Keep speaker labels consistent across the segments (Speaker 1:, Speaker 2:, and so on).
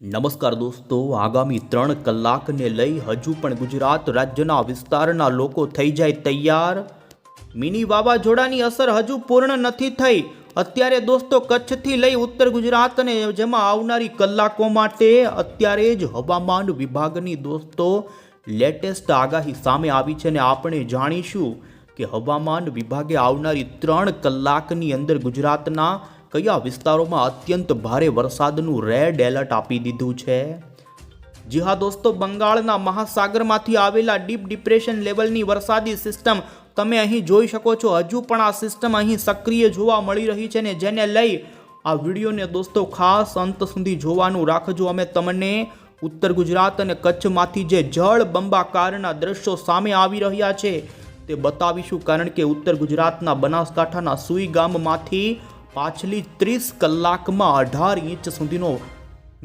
Speaker 1: નમસ્કાર દોસ્તો, આગામી ત્રણ કલાકને લઈ હજુ પણ ગુજરાત રાજ્યના વિસ્તારના લોકો થઈ જાય તૈયાર. મિની વાવાઝોડાની અસર હજુ પૂર્ણ નથી થઈ. અત્યારે દોસ્તો, કચ્છથી લઈ ઉત્તર ગુજરાતને જેમાં આવનારી કલાકો માટે અત્યારે જ હવામાન વિભાગની દોસ્તો, લેટેસ્ટ આગાહી સામે આવી છે અને આપણે જાણીશું કે હવામાન વિભાગે આવનારી ત્રણ કલાકની અંદર ગુજરાતના કયા વિસ્તારોમાં અત્યંત ભારે વરસાદનું રેડ એલર્ટ આપી દીધું છે? જી હા દોસ્તો, બંગાળના મહાસાગરમાંથી આવેલા ડીપ ડિપ્રેશન લેવલની વરસાદી સિસ્ટમ તમે અહીં જોઈ શકો છો. હજુ પણ આ સિસ્ટમ અહીં સક્રિય જોવા મળી રહી છે ને જેને લઈ આ વિડીયોને દોસ્તો ખાસ અંત સુધી જોવાનું રાખજો. અમે તમને ઉત્તર ગુજરાત અને કચ્છમાંથી જે જળ બંબાકારના દ્રશ્યો સામે આવી રહ્યા છે તે બતાવીશું, કારણ કે ઉત્તર ગુજરાતના બનાસકાંઠાના સુઈ ગામમાંથી પાછલી ત્રીસ કલાકમાં અઢાર ઇંચ સુધીનો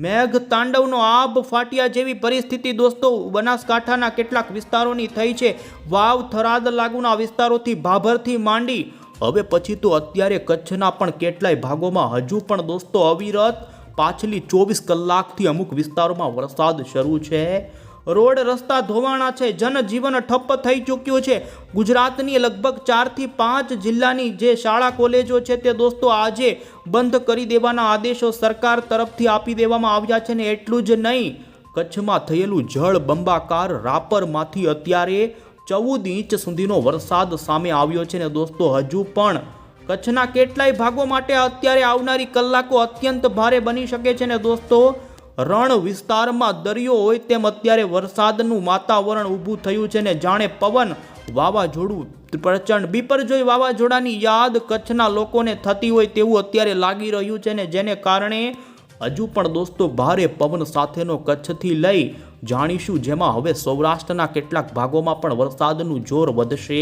Speaker 1: મેઘ તાંડવનો આબ ફાટ્યા જેવી પરિસ્થિતિ દોસ્તો, બનાસકાંઠાના કેટલાક વિસ્તારોની થઈ છે. વાવ થરાદ લાગુના વિસ્તારોથી ભાભરથી માંડી. હવે પછી તો અત્યારે કચ્છના પણ કેટલાય ભાગોમાં હજુ પણ દોસ્તો અવિરત. પાછલી ચોવીસ કલાકથી અમુક વિસ્તારોમાં વરસાદ શરૂ છે. રોડ રસ્તા ધોવાણા છે. જનજીવન ઠપ્પ થઈ ચૂક્યું છે. ગુજરાતની લગભગ ચારથી પાંચ જિલ્લાની જે શાળા કોલેજો છે તે દોસ્તો આજે બંધ કરી દેવાના આદેશો સરકાર તરફથી આપી દેવામાં આવ્યા છે ને એટલું જ નહીં. કચ્છમાં થયેલું જળ બંબાકાર રાપરમાંથી અત્યારે ચૌદ ઇંચ સુધીનો વરસાદ સામે આવ્યો છે ને દોસ્તો હજુ પણ. કચ્છના કેટલાય ભાગો માટે અત્યારે આવનારી કલાકો અત્યંત ભારે બની શકે છે ને દોસ્તો રણ વિસ્તારમાં દરિયો હોય તેમ અત્યારે વરસાદનું વાતાવરણ ઊભું થયું છે ને જાણે પવન વાવાઝોડું પ્રચંડ બિપરજોય વાવાઝોડાની યાદ કચ્છના લોકોને થતી હોય તેવું અત્યારે લાગી રહ્યું છે ને જેને કારણે હજુ પણ દોસ્તો ભારે પવન સાથેનો કચ્છથી લઈ જાણીશું જેમાં હવે સૌરાષ્ટ્રના કેટલાક ભાગોમાં પણ વરસાદનું જોર વધશે.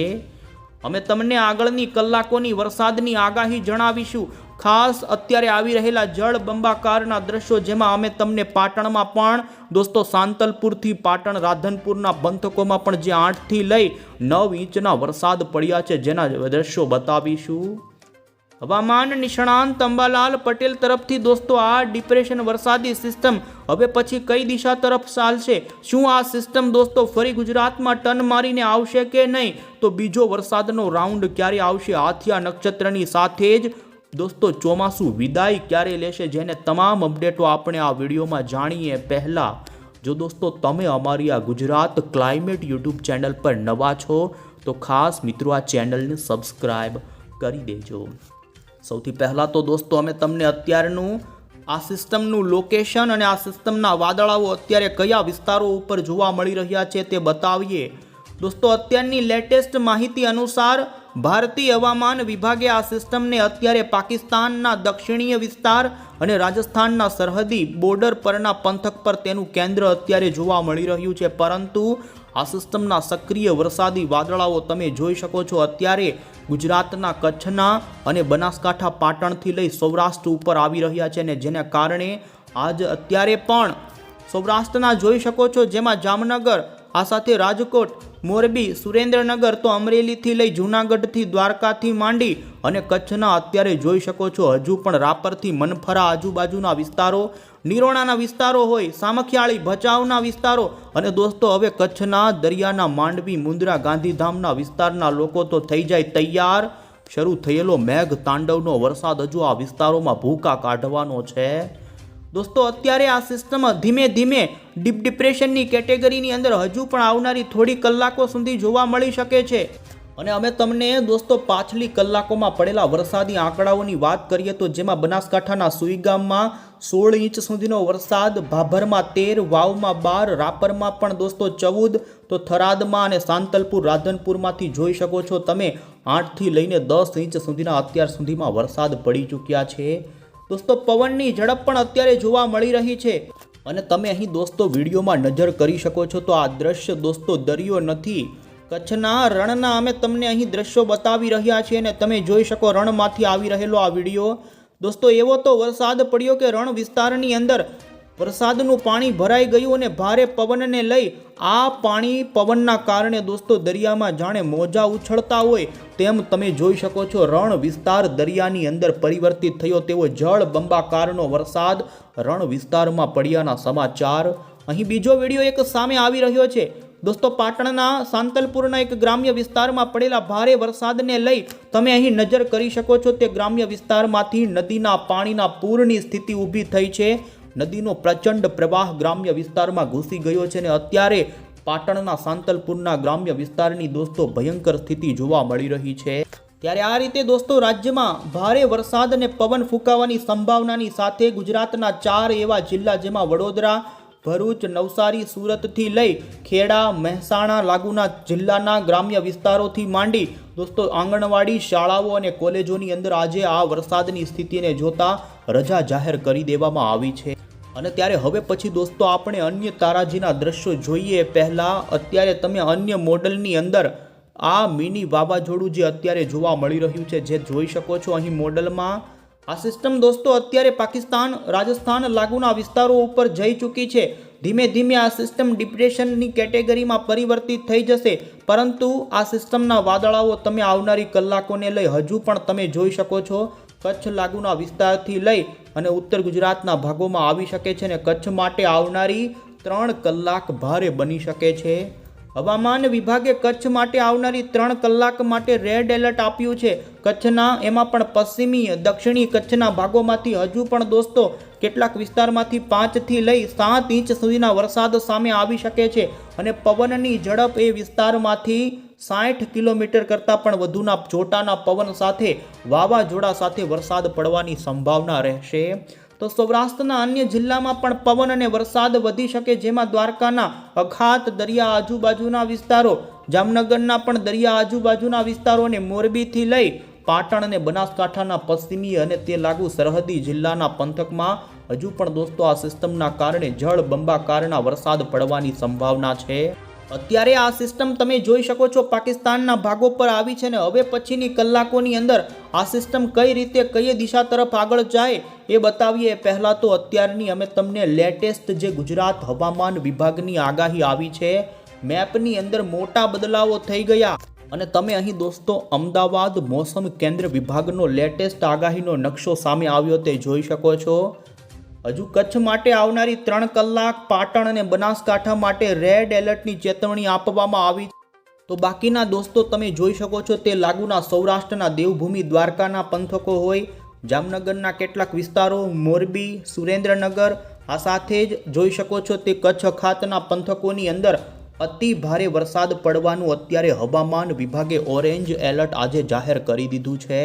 Speaker 1: અમે તમને આગળની કલાકોની વરસાદની આગાહી જણાવીશું. ખાસ અત્યારે આવી રહેલા જળ બંબાકારના દ્રશ્યો જેમાં અમે તમને પાટણમાં પણ, દોસ્તો, સાંતલપુરથી પાટણ, રાધનપુરના પંથકોમાં પણ જે આઠથી લઈ નવ ઇંચના વરસાદ પડ્યા છે જેના દ્રશ્યો બતાવીશું. હવામાન નિષ્ણાંત અંબાલાલ પટેલ તરફથી દોસ્તો, આ ડિપ્રેશન વરસાદી સિસ્ટમ હવે પછી કઈ દિશા તરફ ચાલશે? શું આ સિસ્ટમ દોસ્તો ફરી ગુજરાતમાં ટન મારીને આવશે કે નહીં? તો બીજો વરસાદનો રાઉન્ડ ક્યારે આવશે? આથિયા નક્ષત્રની સાથે જ. દોસ્તો, ચોમાસું વિદાય ક્યારે લેશે? જેને તમામ અપડેટો આપણે આ વિડીયોમાં જાણીએ પહેલાં. જો દોસ્તો, તમે અમારી આ ગુજરાત ક્લાઇમેટ યુટ્યુબ ચેનલ પર નવા છો, તો ખાસ મિત્રો આ ચેનલને સબસ્ક્રાઈબ કરી દેજો. સૌથી પહેલાં તો દોસ્તો, અમે તમને અત્યારનું આ સિસ્ટમનું લોકેશન અને આ સિસ્ટમના વાદળાઓ અત્યારે કયા વિસ્તારો ઉપર જોવા મળી રહ્યા છે તે બતાવીએ. દોસ્તો, અત્યારની લેટેસ્ટ માહિતી અનુસાર ભારતીય હવામાન વિભાગે આ સિસ્ટમને અત્યારે પાકિસ્તાનના દક્ષિણીય વિસ્તાર અને રાજસ્થાનના સરહદી બોર્ડર પરના પંથક પર તેનું કેન્દ્ર અત્યારે જોવા મળી રહ્યું છે. પરંતુ આ સિસ્ટમના સક્રિય વરસાદી વાદળાઓ તમે જોઈ શકો છો. અત્યારે ગુજરાતના કચ્છના અને બનાસકાંઠા પાટણથી લઈ સૌરાષ્ટ્ર ઉપર આવી રહ્યા છે ને જેને કારણે આજ અત્યારે પણ સૌરાષ્ટ્રના જોઈ શકો છો. જેમાં જામનગર, આ સાથે રાજકોટ, મોરબી, સુરેન્દ્રનગર તો અમરેલીથી લઈ જૂનાગઢથી દ્વારકાથી માંડી અને કચ્છના અત્યારે જોઈ શકો છો. હજુ પણ રાપરથી મનફરા આજુબાજુના વિસ્તારો નિરોણાના વિસ્તારો હોય, સામખિયાળી ભચાઉના વિસ્તારો અને દોસ્તો, હવે કચ્છના દરિયાના માંડવી, મુંદ્રા, ગાંધીધામના વિસ્તારના લોકો તો થઈ જાય તૈયાર. શરૂ થયેલો મેઘ તાંડવનો વરસાદ હજુ આ વિસ્તારોમાં ભૂકા કાઢવાનો છે. દોસ્તો, અત્યારે આ સિસ્ટમ ધીમે ધીમે ડીપ ડિપ્રેશનની કેટેગરીની અંદર હજુ પણ આવનારી થોડી કલાકો સુધી જોવા મળી શકે છે. અને અમે તમને દોસ્તો પાછલી કલાકોમાં પડેલા વરસાદી આંકડાઓની વાત કરીએ તો જેમાં બનાસકાંઠાના સુઈગામમાં સોળ ઇંચ સુધીનો વરસાદ, ભાભરમાં તેર, વાવમાં બાર, રાપરમાં પણ દોસ્તો ચૌદ. તો થરાદમાં અને સાંતલપુર, રાધનપુરમાંથી જોઈ શકો છો તમે આઠથી લઈને દસ ઇંચ સુધીના અત્યાર સુધીમાં વરસાદ પડી ચૂક્યા છે. દોસ્તો પવનની ઝડપ પણ અત્યારે જોવા મળી રહી છે. અને તમે અહીં દોસ્તો વિડીયોમાં નજર કરી શકો છો તો આ દ્રશ્ય દોસ્તો દરિયો નથી. કચ્છના રણના અમે તમને અહીં દ્રશ્યો બતાવી રહ્યા છીએ અને તમે જોઈ શકો રણમાંથી આવી રહેલો આ વીડિયો. દોસ્તો, એવો તો વરસાદ પડ્યો કે રણ વિસ્તારની અંદર વરસાદનું પાણી ભરાઈ ગયું અને ભારે પવનને લઈ આ પાણી પવનના કારણે દોસ્તો દરિયામાં જાણે મોજા ઉછળતા હોય તેમ તમે જોઈ શકો છો. રણ વિસ્તાર દરિયાની અંદર પરિવર્તિત થયો તેવો જળ બંબાકારનો વરસાદ રણ વિસ્તારમાં પડ્યાના સમાચાર. અહીં બીજો વીડિયો એક સામે આવી રહ્યો છે. દોસ્તો, પાટણના સાંતલપુરના એક ગ્રામ્ય વિસ્તારમાં પડેલા ભારે વરસાદને લઈ તમે અહીં નજર કરી શકો છો. તે ગ્રામ્ય વિસ્તારમાંથી નદીના પાણીના પૂરની સ્થિતિ ઊભી થઈ છે. નદીનો પ્રચંડ પ્રવાહ ગ્રામ્ય વિસ્તારમાં ઘૂસી ગયો છે અને અત્યારે પાટણના સાંતલપુરના ગ્રામ્ય વિસ્તારની દોસ્તો, ભયંકર સ્થિતિ જોવા મળી રહી છે. ત્યારે આ રીતે દોસ્તો, રાજ્યમાં ભારે વરસાદ અને પવન ફૂંકાવાની સંભાવનાની સાથે ગુજરાતના ચાર એવા જિલ્લા જેમાં વડોદરા ભરૂચ નવસારી સુરતથી લઈ ખેડા, મહેસાણા લાગુના જિલ્લાના ગ્રામ્ય વિસ્તારોથી માંડી દોસ્તો આંગણવાડી શાળાઓ અને કોલેજોની અંદર આજે આ વરસાદની સ્થિતિને જોતા રજા જાહેર કરી દેવામાં આવી છે. અને ત્યારે હવે પછી દોસ્તો આપણે અન્ય તારાજીના દ્રશ્યો જોઈએ. પહેલાં અત્યારે તમે અન્ય મોડલની અંદર આ મિની વાવાઝોડું જે અત્યારે જોવા મળી રહ્યું છે, જે જોઈ શકો છો. અહીં મોડલમાં આ સિસ્ટમ દોસ્તો અત્યારે પાકિસ્તાન, રાજસ્થાન લાગુના વિસ્તારો ઉપર જઈ ચૂકી છે. ધીમે ધીમે આ સિસ્ટમ ડિપ્રેશનની કેટેગરીમાં પરિવર્તિત થઈ જશે. પરંતુ આ સિસ્ટમના વાદળાઓ તમે આવનારી કલાકોને લઈ હજુ પણ તમે જોઈ શકો છો. કચ્છ લાગુના વિસ્તારથી લઈ અને ઉત્તર ગુજરાતના ભાગોમાં આવી શકે છે અને કચ્છ માટે આવનારી ત્રણ કલાક ભારે બની શકે છે. હવામાન વિભાગે કચ્છ માટે આવનારી ત્રણ કલાક માટે રેડ એલર્ટ આપ્યું છે. કચ્છના, એમાં પણ પશ્ચિમી, દક્ષિણી કચ્છના ભાગોમાંથી હજુ પણ દોસ્તો કેટલાક વિસ્તારમાંથી પાંચથી લઈ સાત ઇંચ સુધીના વરસાદ સામે આવી શકે છે અને પવનની ઝડપ એ વિસ્તારમાંથી સાઠ કિલોમીટર કરતાં પણ વધુના જોટાના પવન સાથે વાવાઝોડા સાથે વરસાદ પડવાની સંભાવના રહેશે. તો સૌરાષ્ટ્રના અન્ય જિલ્લામાં પણ પવન અને વરસાદ વધી શકે જેમાં દ્વારકાના અખાત, દરિયા આજુબાજુના વિસ્તારો, જામનગરના પણ દરિયા આજુબાજુના વિસ્તારો અને મોરબીથી લઈ પાટણ અને બનાસકાંઠાના પશ્ચિમી અને તે લાગુ સરહદી જિલ્લાના પંથકમાં હજુ પણ દોસ્તો આ સિસ્ટમના કારણે જળ બંબાકારના વરસાદ પડવાની સંભાવના છે. અત્યારે આ સિસ્ટમ તમે જોઈ શકો છો પાકિસ્તાનના ભાગો પર આવી છે ને હવે પછીની કલાકોની અંદર આ સિસ્ટમ કઈ રીતે કઈ દિશા તરફ આગળ જાય એ બતાવીએ. પહેલાં તો અત્યારની અમે તમને લેટેસ્ટ જે ગુજરાત હવામાન વિભાગની આગાહી આવી છે, મેપની અંદર મોટા બદલાવો થઈ ગયા. અને તમે અહીં દોસ્તો અમદાવાદ મોસમ કેન્દ્ર વિભાગનો લેટેસ્ટ આગાહીનો નકશો સામે આવ્યો તે જોઈ શકો છો. હજુ કચ્છ માટે આવનારી ત્રણ કલાક પાટણ અને બનાસકાંઠા માટે રેડ એલર્ટની ચેતવણી આપવામાં આવી તો બાકીના દોસ્તો, તમે જોઈ શકો છો તે લાગુના સૌરાષ્ટ્રના દેવભૂમિ દ્વારકાના પંથકો હોય, જામનગરના કેટલાક વિસ્તારો, મોરબી, સુરેન્દ્રનગર, આ સાથે જ જોઈ શકો છો તે કચ્છ અખાતના પંથકોની અંદર અતિ ભારે વરસાદ પડવાનું અત્યારે હવામાન વિભાગે ઓરેન્જ એલર્ટ આજે જાહેર કરી દીધું છે.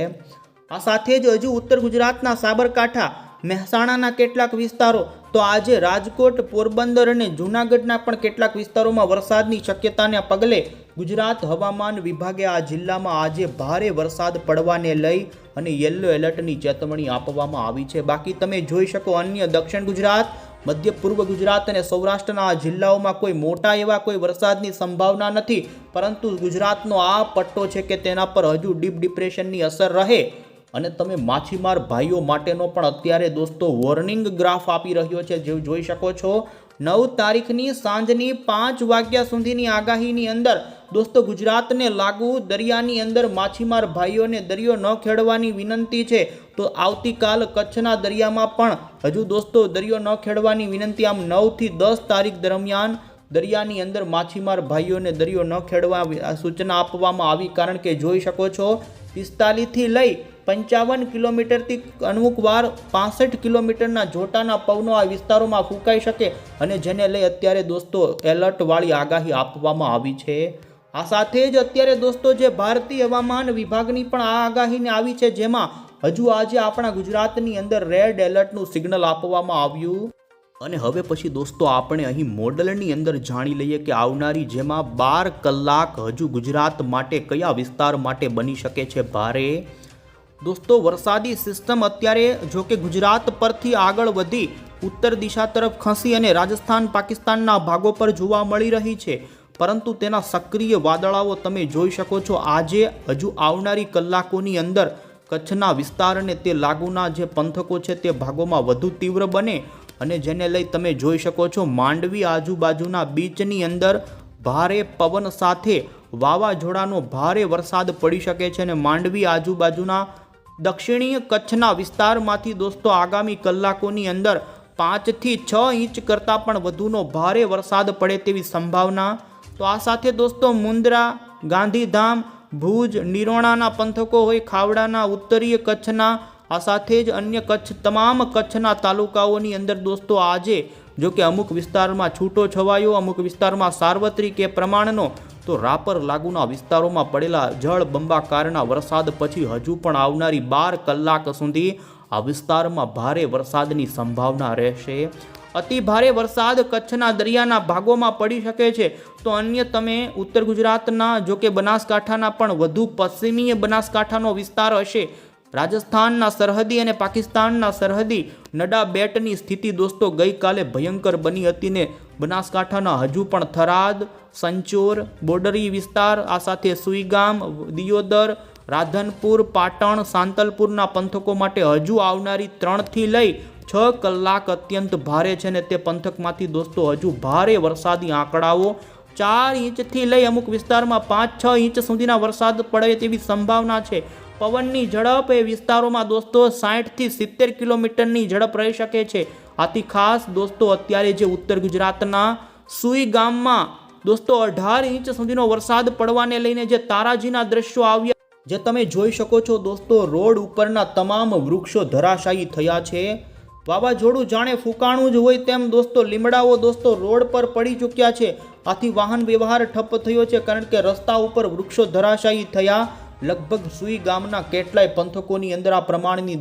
Speaker 1: આ સાથે જ હજુ ઉત્તર ગુજરાતના સાબરકાંઠા મહેસાણાના કેટલાક વિસ્તારો, તો આજે રાજકોટ, પોરબંદર અને જૂનાગઢના પણ કેટલાક વિસ્તારોમાં વરસાદની શક્યતાને પગલે ગુજરાત હવામાન વિભાગે આ જિલ્લામાં આજે ભારે વરસાદ પડવાને લઈ અને યલો એલર્ટની ચેતવણી આપવામાં આવી છે. બાકી તમે જોઈ શકો અન્ય દક્ષિણ ગુજરાત, મધ્ય પૂર્વ ગુજરાત અને સૌરાષ્ટ્રના આ જિલ્લાઓમાં કોઈ મોટા એવા કોઈ વરસાદની સંભાવના નથી, પરંતુ ગુજરાતનો આ પટ્ટો છે કે તેના પર હજુ ડીપ ડિપ્રેશનની અસર રહે. અને તમે માછીમાર ભાઈઓ માટેનો પણ અત્યારે દોસ્તો વોર્નિંગ ગ્રાફ આપી રહ્યો છે. જે જોઈ શકો છો, નવ તારીખની સાંજની પાંચ વાગ્યા સુધીની આગાહીની અંદર દોસ્તો ગુજરાતને લાગુ દરિયાની અંદર માછીમાર ભાઈઓને દરિયો ન ખેડવાની વિનંતી છે. તો આવતીકાલ કચ્છના દરિયામાં પણ હજુ દોસ્તો દરિયો ન ખેડવાની વિનંતી, આમ નવથી દસ તારીખ દરમિયાન દરિયાની અંદર માછીમાર ભાઈઓને દરિયો ન ખેડવા સૂચના આપવામાં આવી. કારણ કે જોઈ શકો છો પિસ્તાલીસથી લઈ પંચાવન કિલોમીટરથી અમુક વાર પાસઠ કિલોમીટરના જોટાના પવનો આ વિસ્તારોમાં ફૂંકાઈ શકે અને જેને લઈ અત્યારે દોસ્તો એલર્ટવાળી આગાહી આપવામાં આવી છે. આ સાથે જ અત્યારે દોસ્તો જે ભારતીય હવામાન વિભાગની પણ આ આગાહીને આવી છે જેમાં હજુ આજે આપણા ગુજરાતની અંદર રેડ એલર્ટનું સિગ્નલ આપવામાં આવ્યું. અને હવે પછી દોસ્તો આપણે અહીં મોડલની અંદર જાણી લઈએ કે આવનારી જેમાં બાર કલાક હજુ ગુજરાત માટે કયા વિસ્તાર માટે બની શકે છે ભારે? દોસ્તો, વરસાદી સિસ્ટમ અત્યારે જો કે ગુજરાત પરથી આગળ વધી ઉત્તર દિશા તરફ ખસી અને રાજસ્થાન, પાકિસ્તાનના ભાગો પર જોવા મળી રહી છે. પરંતુ તેના સક્રિય વાદળાઓ તમે જોઈ શકો છો. આજે હજુ આવનારી કલાકોની અંદર કચ્છના વિસ્તારને તે લાગુના જે પંથકો છે તે ભાગોમાં વધુ તીવ્ર બને અને જેને લઈ તમે જોઈ શકો છો, માંડવી આજુબાજુના બીચની અંદર ભારે પવન સાથે વાવાઝોડાનો ભારે વરસાદ પડી શકે છે અને માંડવી આજુબાજુના દક્ષિણીય કચ્છના વિસ્તારમાંથી દોસ્તો, આગામી કલાકોની અંદર પાંચથી છ ઇંચ કરતાં પણ વધુનો ભારે વરસાદ પડે તેવી સંભાવના. તો આ સાથે દોસ્તો મુન્દ્રા ગાંધીધામ, ભુજ, નિરોણાના પંથકો હોય, ખાવડાના, ઉત્તરીય કચ્છના, આ સાથે જ અન્ય કચ્છ, તમામ કચ્છના તાલુકાઓની અંદર દોસ્તો, આજે જો કે અમુક વિસ્તારમાં છૂટો છવાયો, અમુક વિસ્તારમાં સાર્વત્રિક એ પ્રમાણનો તો રાપર લાગુના વિસ્તારોમાં પડેલા જળ બંબાકારના વરસાદ પછી હજુ પણ આવનારી બાર કલાક સુધી આ વિસ્તારમાં ભારે વરસાદની સંભાવના રહેશે. અતિ ભારે વરસાદ કચ્છના દરિયાના ભાગોમાં પડી શકે છે. તો અન્ય તમે ઉત્તર ગુજરાતના, જો કે બનાસકાંઠાના પણ વધુ પશ્ચિમીય બનાસકાંઠાનો વિસ્તાર હશે. રાજસ્થાનના સરહદી અને પાકિસ્તાનના સરહદી નડા બેટની સ્થિતિ દોસ્તો ગઈકાલે ભયંકર બની હતી ને બનાસકાંઠાના હજુ પણ થરાદ, સંચોર બોર્ડરી વિસ્તાર, આ સાથે સુઈગામ, દિયોદર, રાધનપુર, પાટણ, સાંતલપુરના પંથકો માટે હજુ આવનારી ત્રણથી લઈ છ કલાક અત્યંત ભારે છે ને તે પંથકમાંથી દોસ્તો, હજુ ભારે વરસાદી આંકડાઓ. ચાર ઇંચથી લઈ અમુક વિસ્તારમાં પાંચ, છ ઇંચ સુધીના વરસાદ પડે તેવી સંભાવના છે. પવનની ઝડપ એ વિસ્તારોમાં દોસ્તો સાઠથી સિત્તેર કિલોમીટરની ઝડપ રહી શકે છે. આથી ખાસ દોસ્તો, અત્યારે જે ઉત્તર ગુજરાતના સુઈ ગામમાં, દોસ્તો, અઢાર ઇંચ સુધીનો વરસાદ પડવાને લઈને જે તારાજીના દ્રશ્યો આવ્યા, જે તમે જોઈ શકો છો, દોસ્તો, રોડ ઉપરના તમામ વૃક્ષો ધરાશાયી થયા છે. વાવાઝોડું જાણે ફૂંકાણું જ હોય તેમ, દોસ્તો, લીમડાઓ, દોસ્તો, રોડ પર પડી ચૂક્યા છે. આથી વાહન વ્યવહાર ઠપ્પ થયો છે, કારણ કે રસ્તા ઉપર વૃક્ષો ધરાશાયી થયા લગભગ સુઈ ગામના કેટલાય પંથકોની અંદર આ પ્રમાણની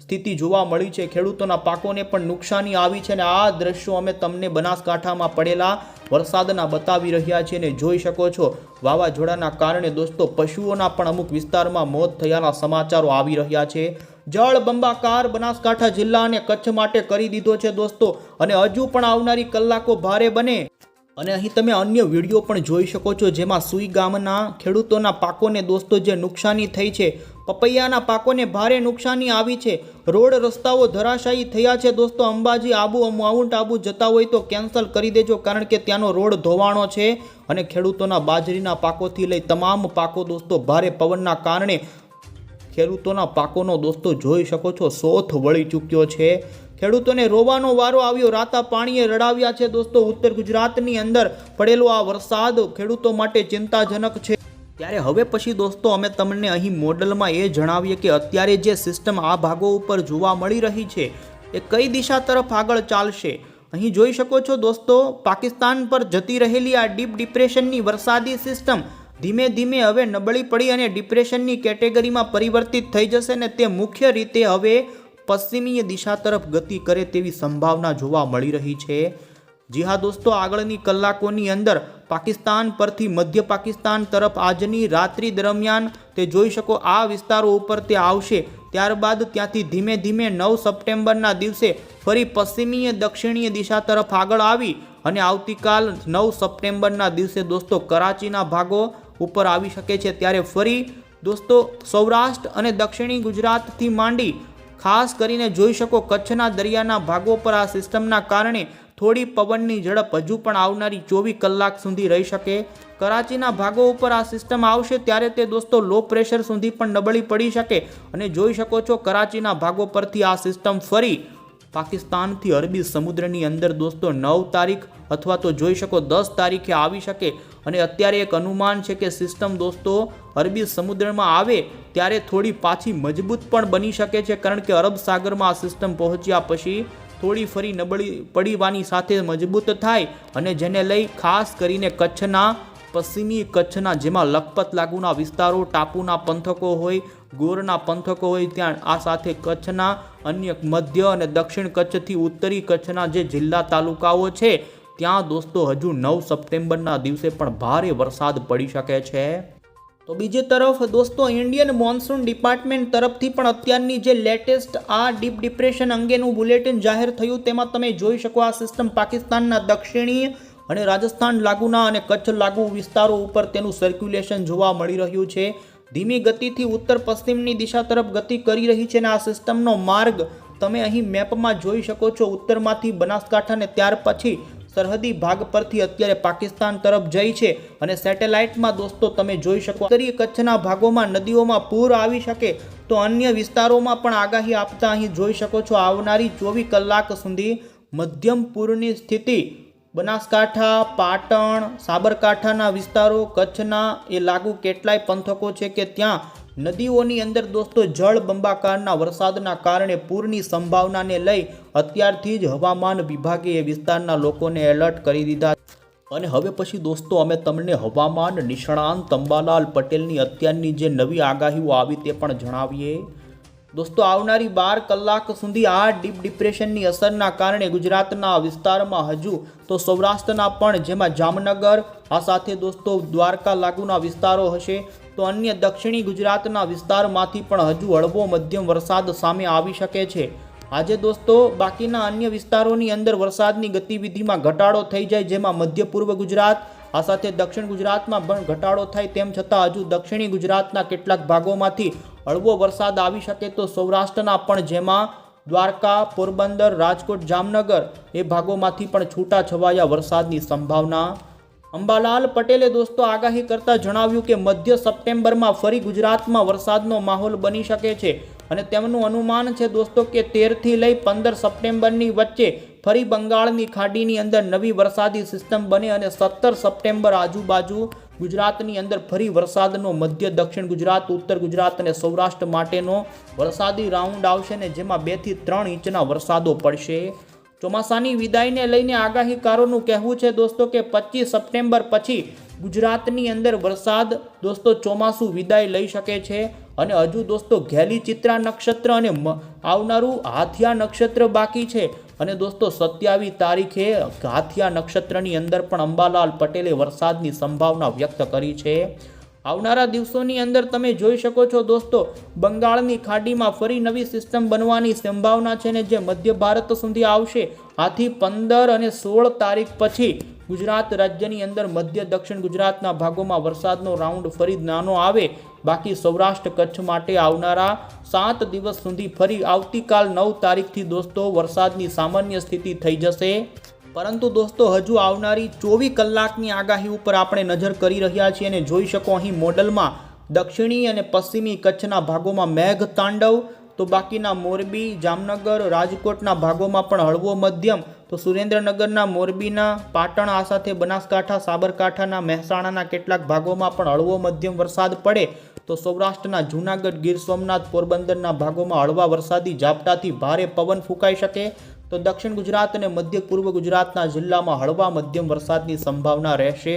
Speaker 1: સ્થિતિ જોવા મળી છે. ખેડૂતોના પાકોને પણ નુકસાની આવી છે અને આ દ્રશ્યો અમે તમને બનાસકાંઠામાં પડેલા વરસાદના બતાવી રહ્યા છીએ અને જોઈ શકો છો. વાવાઝોડાના કારણે દોસ્તો પશુઓના પણ અમુક વિસ્તારમાં મોત થયાના સમાચારો આવી રહ્યા છે. જળ બંબાકાર બનાસકાંઠા જિલ્લા અને કચ્છ માટે કરી દીધો છે દોસ્તો અને હજુ પણ આવનારી કલાકો ભારે બને. અને અહીં તમે અન્ય વીડિયો પણ જોઈ શકો છો જેમાં સુઈ ગામના ખેડૂતોના પાકોને દોસ્તો જે નુકસાની થઈ છે, પપૈયાના પાકોને ભારે નુકસાની આવી છે, રોડ રસ્તાઓ ધરાશાયી થયા છે દોસ્તો, અંબાજી, આબુ, માઉન્ટ આબુ જતા હોય તો કેન્સલ કરી દેજો કારણ કે ત્યાંનો રોડ ધોવાણો છે અને ખેડૂતોના બાજરીના પાકોથી લઈ તમામ પાકો દોસ્તો ભારે પવનના કારણે ખેડૂતોના પાકોનો દોસ્તો જોઈ શકો છો, સોથ વળી ચૂક્યો છે. ખેડૂતોને રોવાનો વારો આવ્યો, રાતા પાણીએ રડાવ્યા છે. દોસ્તો, ઉત્તર ગુજરાતની અંદર પડેલો આ વરસાદ ખેડૂતો માટે ચિંતાજનક છે. ત્યારે હવે પછી દોસ્તો, અમે તમને અહીં મોડલમાં એ જણાવીએ કે અત્યારે જે સિસ્ટમ આ ભાગો ઉપર જોવા મળી રહી છે, એ કઈ દિશા તરફ આગળ ચાલશે? અહીં જોઈ શકો છો દોસ્તો, પાકિસ્તાન પર જતી રહેલી આ ડીપ ડિપ્રેશનની વરસાદી સિસ્ટમ ધીમે ધીમે હવે નબળી પડી અને ડિપ્રેશનની કેટેગરીમાં પરિવર્તિત થઈ જશે ને તે મુખ્ય રીતે હવે પશ્ચિમીય દિશા તરફ ગતિ કરે તેવી સંભાવના જોવા મળી રહી છે. જી હા દોસ્તો, આગળની કલાકોની અંદર પાકિસ્તાન પરથી મધ્ય પાકિસ્તાન તરફ આજની રાત્રિ દરમિયાન તે જોઈ શકો આ વિસ્તારો ઉપર તે આવશે. ત્યારબાદ ત્યાંથી ધીમે ધીમે નવ સપ્ટેમ્બરના દિવસે ફરી પશ્ચિમીય દક્ષિણીય દિશા તરફ આગળ આવી અને આવતીકાલ નવ સપ્ટેમ્બરના દિવસે દોસ્તો કરાચીના ભાગો ઉપર આવી શકે છે. ત્યારે ફરી દોસ્તો સૌરાષ્ટ્ર અને દક્ષિણી ગુજરાતથી માંડી ખાસ કરીને જોઈ શકો કચ્છના દરિયાના ભાગો પર આ સિસ્ટમના કારણે થોડી પવનની ઝડપ હજુ પણ આવનારી ચોવીસ કલાક સુધી રહી શકે. કરાચીના ભાગો ઉપર આ સિસ્ટમ આવશે ત્યારે તે દોસ્તો લો પ્રેશર સુધી પણ નબળી પડી શકે. અને જોઈ શકો છો કરાચીના ભાગો પરથી આ સિસ્ટમ ફરી પાકિસ્તાનથી અરબી સમુદ્રની અંદર દોસ્તો નવ તારીખ અથવા તો જોઈ શકો દસ તારીખે આવી શકે. અને અત્યારે એક અનુમાન છે કે સિસ્ટમ દોસ્તો અરબી સમુદ્રમાં આવે ત્યારે થોડી પાછી મજબૂત પણ બની શકે છે. કારણ કે અરબ સાગરમાં આ સિસ્ટમ પહોંચ્યા પછી થોડી ફરી નબળી પડીવાની સાથે મજબૂત થાય અને જેને લઈ ખાસ કરીને કચ્છના, પશ્ચિમી કચ્છના જેમાં લખપત લાગુના વિસ્તારો, ટાપુના પંથકો હોય, ગોરના પંથકો હોય, ત્યાં આ સાથે કચ્છના અન્ય મધ્ય અને દક્ષિણ કચ્છથી ઉત્તરી કચ્છના જે જિલ્લા તાલુકાઓ છે, ત્યાં દોસ્તો હજુ નવ સપ્ટેમ્બરના દિવસે પણ ભારે વરસાદ પડી શકે છે. તો બીજી તરફ દોસ્તો ઇન્ડિયન મોન્સૂન ડિપાર્ટમેન્ટ તરફથી પણ અત્યારની જે લેટેસ્ટ આ ડીપ ડિપ્રેશન અંગેનું બુલેટિન જાહેર થયું, તેમાં તમે જોઈ શકો આ સિસ્ટમ પાકિસ્તાનના દક્ષિણીય અને રાજસ્થાન લાગુના અને કચ્છ લાગુ વિસ્તારો ઉપર તેનું સર્ક્યુલેશન જોવા મળી રહ્યું છે. ધીમી ગતિથી ઉત્તર પશ્ચિમની દિશા તરફ ગતિ કરી રહી છે અને આ સિસ્ટમનો માર્ગ તમે અહીં મેપમાં જોઈ શકો છો. ઉત્તરમાંથી બનાસકાંઠા અને ત્યાર પછી સરહદી ભાગ પરથી અત્યારે પાકિસ્તાન તરફ જઈ છે અને સેટેલાઇટમાં દોસ્તો તમે જોઈ શકો ઉત્તરીય કચ્છના ભાગોમાં નદીઓમાં પૂર આવી શકે તો અન્ય વિસ્તારોમાં પણ આગાહી આપતા અહીં જોઈ શકો છો. આવનારી ચોવીસ કલાક સુધી મધ્યમ પૂરની સ્થિતિ બનાસકાંઠા, પાટણ, સાબરકાંઠાના વિસ્તારો, કચ્છના એ લાગુ કેટલાય પંથકો છે કે ત્યાં નદીઓની અંદર દોસ્તો જળ બંબાકારના વરસાદના કારણે પૂરની સંભાવનાને લઈ અત્યારથી જ હવામાન વિભાગે એ વિસ્તારના લોકોને એલર્ટ કરી દીધા અને હવે પછી દોસ્તો અમે તમને હવામાન નિષ્ણાંત અંબાલાલ પટેલની અત્યારની જે નવી આગાહીઓ આવી તે પણ જણાવીએ. દોસ્તો, આવનારી બાર કલાક સુધી આ ડીપ ડિપ્રેશનની અસરના કારણે ગુજરાતના વિસ્તારમાં હજુ તો સૌરાષ્ટ્રના પણ, જેમાં જામનગર, આ સાથે દોસ્તો દ્વારકા લાગુના વિસ્તારો હશે, તો અન્ય દક્ષિણી ગુજરાતના વિસ્તારમાંથી પણ હજુ હળવો મધ્યમ વરસાદ સામે આવી શકે છે. આજે દોસ્તો, બાકીના અન્ય વિસ્તારોની અંદર વરસાદની ગતિવિધિમાં ઘટાડો થઈ જાય, જેમાં મધ્ય પૂર્વ ગુજરાત, આ સાથે દક્ષિણ ગુજરાતમાં પણ ઘટાડો થાય તેમ છતાં હજુ દક્ષિણી ગુજરાતના કેટલાક ભાગોમાંથી હળવો વરસાદ આવી શકે તો સૌરાષ્ટ્રના પણ જેમાં દ્વારકા, પોરબંદર, રાજકોટ, જામનગર એ ભાગોમાંથી પણ છૂટા છવાયા વરસાદની સંભાવના. અંબાલાલ પટેલે દોસ્તો આગાહી કરતા જણાવ્યું કે મધ્ય સપ્ટેમ્બરમાં ફરી ગુજરાતમાં વરસાદનો માહોલ બની શકે છે અને તેમનું અનુમાન છે દોસ્તો કે તેરથી લઈ પંદર સપ્ટેમ્બરની વચ્ચે ફરી બંગાળની ખાડીની અંદર નવી વરસાદી સિસ્ટમ બને અને સત્તર સપ્ટેમ્બર આજુબાજુ ગુજરાતની અંદર ફરી વરસાદનો મધ્ય દક્ષિણ ગુજરાત, ઉત્તર ગુજરાત અને સૌરાષ્ટ્ર માટેનો વરસાદી રાઉન્ડ આવશે ને જેમાં બેથી ત્રણ ઇંચના વરસાદો પડશે. ચોમાસાની વિદાયને લઈને આગાહીકારોનું કહેવું છે દોસ્તો કે પચીસ સપ્ટેમ્બર પછી ગુજરાતની અંદર વરસાદ દોસ્તો ચોમાસું વિદાય લઈ શકે છે. અને હજુ દોસ્તો ઘેલી ચિત્રા નક્ષત્ર અને આવનારું હાથિયા નક્ષત્ર બાકી છે. અને દોસ્તો સત્યાવીસ તારીખે હાથિયા નક્ષત્રની અંદર પણ અંબાલાલ પટેલે વરસાદની સંભાવના વ્યક્ત કરી છે. આવનારા દિવસોની અંદર તમે જોઈ શકો છો દોસ્તો, બંગાળની ખાડીમાં ફરી નવી સિસ્ટમ બનવાની સંભાવના છે ને જે મધ્ય ભારત સુધી આવશે. આથી પંદર અને સોળ તારીખ પછી ગુજરાત રાજ્યની અંદર મધ્ય દક્ષિણ ગુજરાતના ભાગોમાં વરસાદનો રાઉન્ડ ફરી નાનો આવે. બાકી સૌરાષ્ટ્ર કચ્છ માટે આવનારા સાત દિવસ સુધી ફરી આવતીકાલ નવ તારીખથી દોસ્તો વરસાદની સામાન્ય સ્થિતિ થઈ જશે. પરંતુ દોસ્તો, હજુ આવનારી ચોવીસ કલાકની આગાહી ઉપર આપણે નજર કરી રહ્યા છીએ અને જોઈ શકો અહીં મોડલમાં દક્ષિણી અને પશ્ચિમી કચ્છના ભાગોમાં મેઘ તાંડવ, તો બાકીના મોરબી, જામનગર, રાજકોટના ભાગોમાં પણ હળવો મધ્યમ, તો સુરેન્દ્રનગરના મોરબીના પાટણ, આ સાથે બનાસકાંઠા, સાબરકાંઠાના મહેસાણાના કેટલાક ભાગોમાં પણ હળવો મધ્યમ વરસાદ પડે તો સૌરાષ્ટ્રના જૂનાગઢ ગીર સોમનાથ પોરબંદરના ભાગોમાં હળવા વરસાદી ઝાપટાથી ભારે પવન ફૂંકાઈ શકે તો દક્ષિણ ગુજરાત અને મધ્ય પૂર્વ ગુજરાતના જિલ્લામાં હળવા મધ્યમ વરસાદની સંભાવના રહેશે.